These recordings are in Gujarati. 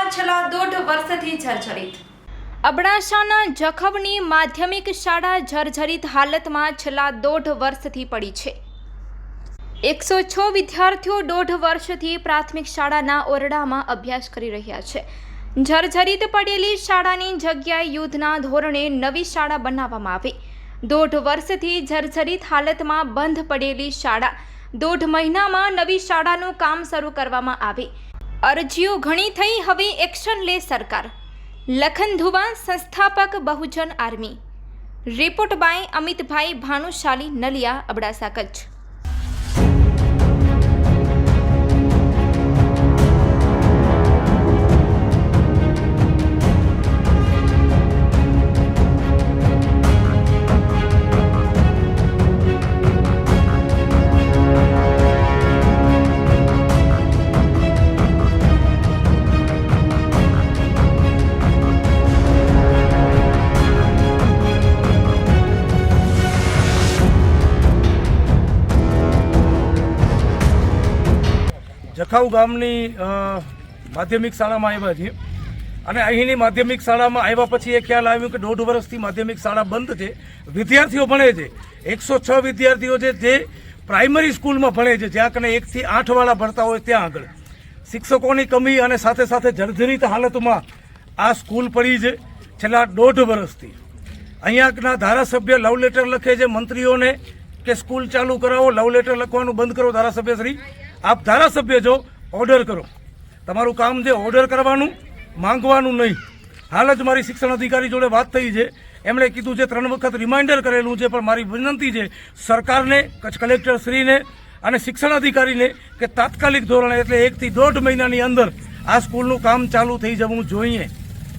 વર્ષથી જર્જરિત. અબડાસાના જખવની માધ્યમિક શાળા જર્જરિત હાલતમાં છેલ્લા દોઢ વર્ષથી પડી છે. એકસો છ વિદ્યાર્થીઓ દોઢ વર્ષથી પ્રાથમિક શાળાના ઓરડામાં અભ્યાસ કરી રહ્યા છે. જર્જરિત પડેલી શાળાની જગ્યાએ યુદ્ધના ધોરણે નવી શાળા બનાવવામાં આવી. દોઢ વર્ષથી જર્જરિત હાલતમાં બંધ પડેલી શાળા. દોઢ મહિનામાં નવી શાળાનું કામ શરૂ કરવામાં આવી. અરજીઓ ઘણી થઈ, હવે એક્શન લે સરકાર. Lakhan Dhuva સંસ્થાપક Bahujan army. Report by Amitbhai Bhanushali Naliya, Abdasa Kutch. Jakhau ગામની માધ્યમિક શાળામાં આવ્યા છીએ. અને અહીંની માધ્યમિક શાળામાં આવ્યા પછી એ ખ્યાલ આવ્યું કે દોઢ વર્ષથી માધ્યમિક શાળા બંધ છે. વિદ્યાર્થીઓ ભણે છે. એકસો છ વિદ્યાર્થીઓ છે જે પ્રાઇમરી સ્કૂલમાં ભણે છે. જ્યાં કને એકથી આઠવાળા ભણતા હોય ત્યાં આગળ. શિક્ષકોની કમી અને સાથે સાથે જર્જરિત હાલતમાં આ સ્કૂલ પડી છે છેલ્લા દોઢ વર્ષથી. અહીંયાના ધારાસભ્ય લવ લેટર લખે છે. મંત્રીઓને કે સ્કૂલ ચાલુ કરાવો, લવ લેટર લખવાનું બંધ કરો ધારાસભ્ય શ્રી. આપ ધારાસભ્ય જો ઓર્ડર કરો. તમારું કામ છે ઓર્ડર કરવાનું, માંગવાનું નહીં. હાલ જ મારી શિક્ષણ અધિકારી જોડે વાત થઈ છે. એમણે કીધું છે, ત્રણ વખત રિમાઇન્ડર કરેલું છે, પણ મારી વિનંતી છે, સરકારને, કચ્છ કલેક્ટર શ્રીને અને શિક્ષણ અધિકારીને કે તાત્કાલિક ધોરણે, એટલે એકથી દોઢ મહિનાની અંદર આ સ્કૂલનું કામ ચાલુ થઈ જવું જોઈએ.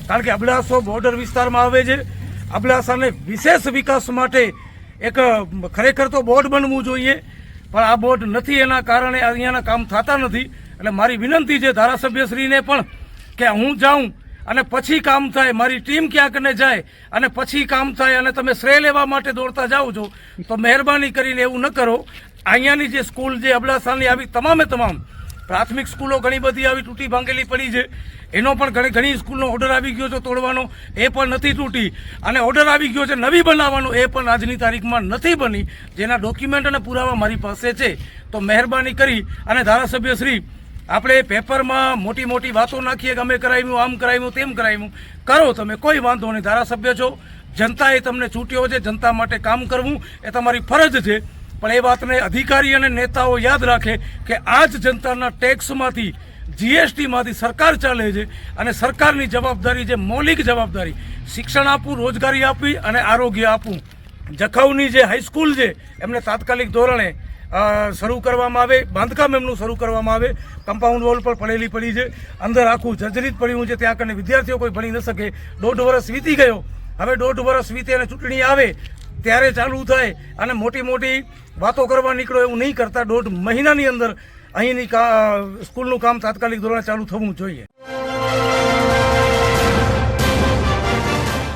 કારણ કે અબડાસો બોર્ડર વિસ્તારમાં આવે છે. અબડાસાને વિશેષ વિકાસ માટે એક ખરેખર તો બોર્ડ બનવું જોઈએ. પણ આ બોર્ડ નથી, એના કારણે અહીંયાના કામ થતા નથી. એટલે મારી વિનંતી છે ધારાસભ્યશ્રીને પણ કે હું જાઉં અને પછી કામ થાય, મારી ટીમ ક્યાંકને જાય અને પછી કામ થાય અને તમે શ્રેય લેવા માટે દોડતા જાઓ છો, તો મહેરબાની કરીને એવું ન કરો. અહીંયાની જે સ્કૂલ જે અબડાસાની આવી તમામે તમામ પ્રાથમિક સ્કૂલો ઘણી બધી આવી તૂટી ભાંગેલી પડી છે. એનો પણ ઘણી ઘણી સ્કૂલનો ઓર્ડર આવી ગયો છે તોડવાનો, એ પણ નથી તૂટી. અને ઓર્ડર આવી ગયો છે નવી બનાવવાનો, એ પણ આજની તારીખમાં નથી બની. જેના ડોક્યુમેન્ટ અને પુરાવા મારી પાસે છે. તો મહેરબાની કરી અને ધારાસભ્ય શ્રી, આપણે પેપરમાં મોટી મોટી વાતો નાખીએ કે અમે કરાવ્યું, આમ કરાવ્યું, તેમ કરાવ્યું. કરો તમે, કોઈ વાંધો નહીં. ધારાસભ્ય છો. જનતાએ તમને ચૂંટ્યો છે, જનતા માટે કામ કરવું, એ તમારી ફરજ છે. પણ એ વાતને અધિકારી અને નેતાઓ યાદ રાખે કે આ જ જનતાના ટેક્સમાંથી, જીએસટીમાંથી સરકાર ચાલે છે અને સરકારની જવાબદારી છે મૌલિક જવાબદારી, શિક્ષણ આપવું, રોજગારી આપવી અને આરોગ્ય આપવું જખાઉની જે હાઈસ્કૂલ છે, એમને તાત્કાલિક ધોરણે શરૂ કરવામાં આવે, બાંધકામ એમનું શરૂ કરવામાં આવે, કમ્પાઉન્ડ વોલ પર પડેલી પડી છે, અંદર આખું જર્જરિત પડ્યું છે, ત્યાં કને વિદ્યાર્થીઓ કોઈ ભણી ન શકે, દોઢ વર્ષ વીતી ગયો, હવે દોઢ વર્ષ વીતે અને ચૂંટણી આવે ત્યારે ચાલુ થાય અને મોટી મોટી વાતો કરવા નીકળો એવું નહીં કરતા દોઢ મહિનાની અંદર અહીંની કા સ્કૂલનું કામ તાત્કાલિક ધોરણે ચાલુ થવું જોઈએ.